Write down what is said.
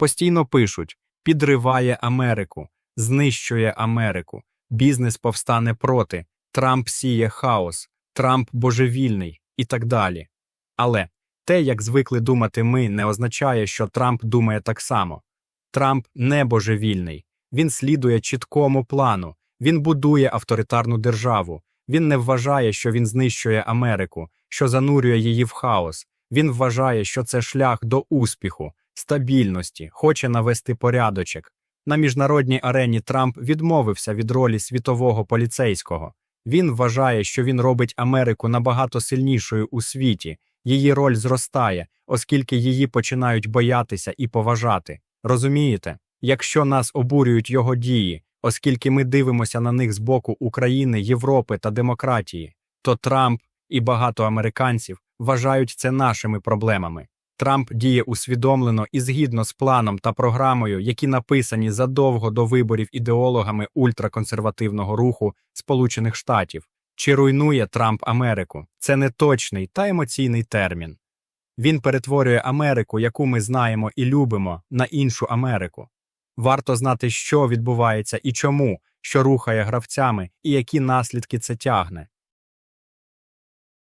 Постійно пишуть: підриває Америку, знищує Америку, бізнес повстане проти, Трамп сіє хаос, Трамп божевільний і так далі. Але те, як звикли думати ми, не означає, що Трамп думає так само. Трамп не божевільний, він слідує чіткому плану, він будує авторитарну державу, він не вважає, що він знищує Америку, що занурює її в хаос. Він вважає, що це шлях до успіху, стабільності, хоче навести порядочок. На міжнародній арені Трамп відмовився від ролі світового поліцейського. Він вважає, що він робить Америку набагато сильнішою у світі. Її роль зростає, оскільки її починають боятися і поважати. Розумієте? Якщо нас обурюють його дії, оскільки ми дивимося на них з боку України, Європи та демократії, то Трамп і багато американців вважають це нашими проблемами. Трамп діє усвідомлено і згідно з планом та програмою, які написані задовго до виборів ідеологами ультраконсервативного руху Сполучених Штатів. Чи руйнує Трамп Америку? Це не точний та емоційний термін. Він перетворює Америку, яку ми знаємо і любимо, на іншу Америку. Варто знати, що відбувається і чому, що рухає гравцями, і які наслідки це тягне.